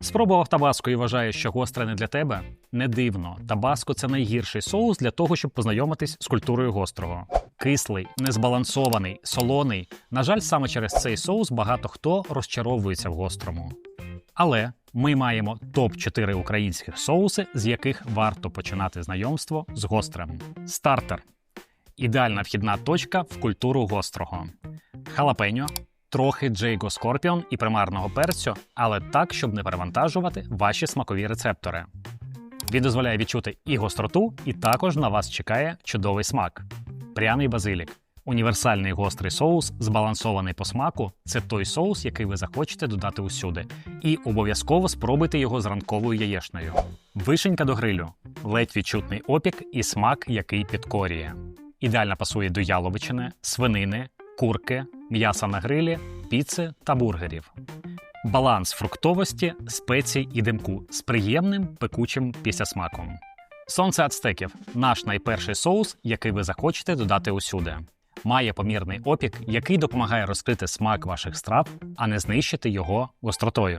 Спробував табаско і вважаєш, що гостре не для тебе? Не дивно. Табаско це найгірший соус для того, щоб познайомитись з культурою гострого. Кислий, незбалансований, солоний. На жаль, саме через цей соус багато хто розчаровується в гострому. Але ми маємо топ-4 українських соуси, з яких варто починати знайомство з гострим. Стартер ідеальна вхідна точка в культуру гострого. Халапеньо, трохи Джейго Скорпіон і примарного перцю, але так, щоб не перевантажувати ваші смакові рецептори. Він дозволяє відчути і гостроту, і також на вас чекає чудовий смак. Пряний базилік. Універсальний гострий соус, збалансований по смаку це той соус, який ви захочете додати усюди. І обов'язково спробуйте його з ранковою яєшнею. Вишенька до грилю, ледь відчутний опік і смак, який підкорює. Ідеально пасує до яловичини, свинини, курки, м'яса на грилі, піци та бургерів. Баланс фруктовості, спецій і димку з приємним пекучим післясмаком. Сонце ацтеків наш найперший соус, який ви захочете додати усюди. Має помірний опік, який допомагає розкрити смак ваших страв, а не знищити його гостротою.